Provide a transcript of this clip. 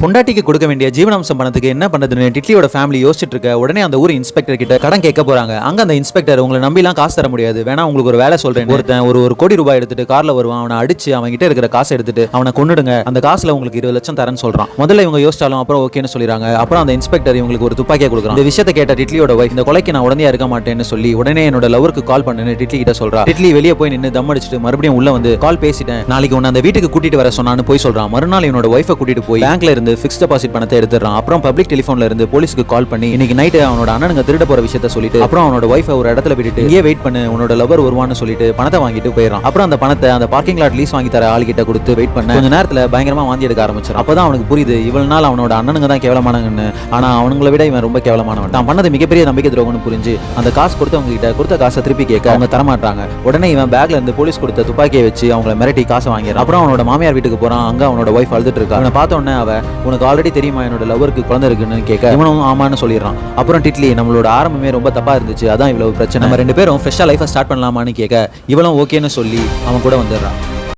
பொண்டாட்டிக்கு கொடுக்க வேண்டிய ஜீவனாம்சம் பணத்துக்கு என்ன பண்ணுறதுன்னு டிட்லியோட ஃபேமிலி யோசிச்சுட்டு இருக்க உடனே அந்த ஊர் இன்ஸ்பெக்டர் கிட்ட கடன் கேட்க போறாங்க. அங்க அந்த இன்ஸ்பெக்டர் உங்களை நம்பிலாம் காசு தர முடியாது. வேணா உங்களுக்கு ஒரு வேலை சொல்றேன் ஒருத்தன் ஒரு ஒரு கோடி ரூபாய் எடுத்துட்டு கார்ல வருவான். அவனை அடிச்சு அவன் கிட்ட இருக்கிற காசை எடுத்துட்டு அவனை கொண்டுடுங்க அந்த காசுல உங்களுக்கு இருபது லட்சம் தரேன்னு சொல்றான். முதல்ல இவங்க யோசிச்சாலும் அப்புறம் ஓகேன்னு சொல்லிடுறாங்க. அப்புறம் அந்த இன்ஸ்பெக்டர் இவங்களுக்கு ஒரு துப்பாக்கியை கொடுக்குறான். இந்த விஷயத்தை கேட்ட டிட்லியோட வைஃப் இந்த கொலைக்கு நான் உடனே இருக்க மாட்டேன்னு சொல்லி உடனே என்னோட லவருக்கு கால் பண்ணுன்னு டிட்லி கிட்ட சொல்றா. டிட்லி வெளியே போய் நின்று தம் அடிச்சுட்டு மறுபடியும் உள்ள வந்து கால் பேசிட்டேன். நாளைக்கு உன்னை அந்த வீட்டுக்கு கூட்டிட்டு வர சொன்னான்னு போய் சொல்றான். மறுநாள் என்னோட ஒய்ஃபை கூட்டிட்டு போய் பேங்க்ல இருந்து ஃபிக்ஸ் டெபாசிட் பணத்தை எடுத்துறான் அப்புறம் பப்ளிக் டெலிஃபோன்ல இருந்து போலீஸ்க்கு கால் பண்ணி இன்னைக்கு நைட்டு அவனோட அண்ணனுங்க திருட போற விஷயத்த சொல்லிட்டு அப்புறம் அவனோட ஒய்ஃபை ஒரு இடத்துல விட்டுட்டு இங்கே வெயிட் பண்ணு உன்னோட லவர் வருவான்னு சொல்லிட்டு பணத்தை வாங்கிட்டு போயிடறான். அப்புறம் அந்த பணத்தை அந்த பார்க்கிங் லாட் லீஸ் வாங்கி தர ஆள்கிட்ட கொடுத்து வெயிட் பண்ண. கொஞ்ச நேரத்துல பயங்கரமா வாந்தி எடுக்க ஆரம்பிச்சிடும் அப்பதான் அவனுக்கு புரியுது இவ்வளவு நாள் அவனோட அண்ணனுங்க தான் கேவலமானங்கன்னு ஆனா அவனுங்களை விட இவன் ரொம்ப கேவலமானவன். தான் பண்ணது மிகப்பெரிய நம்பிக்கை துரோகம்னு புரிஞ்சு அந்த காசு கொடுத்தவங்க கிட்ட கொடுத்த காசை திருப்பி கேட்க அவங்க தரமாட்டாங்க உடனே இவன் பேக்ல இருந்து போலீஸ் கொடுத்த துப்பாக்கியை வச்சு அவங்கள மிரட்டி காசை வாங்கிடுறான். அப்புறம் அவனோட மாமியார் வீட்டுக்கு போறான். அங்க அவனோட ஒய்ஃப் அழுதுட்டு இருக்கா. அவனை பார்த்த உடனே அவ உனக்கு ஆல்ரெடி தெரியுமா என்னோட லவருக்கு குழந்தை இருக்குன்னு கேட்க? இவனும் ஆமான்னு சொல்லிடுறான். அப்புறம் டிட்லி நம்மளோட ஆரம்பமே ரொம்ப தப்பா இருந்துச்சு. அதான் இவ்வளவு பிரச்சனை. நம்ம ரெண்டு பேரும் ஃப்ரெஷ்ஷா லைஃபை ஸ்டார்ட் பண்ணலாமான்னு கேட்க இவளும் ஓகேன்னு சொல்லி அவன் கூட வந்துடுறான்.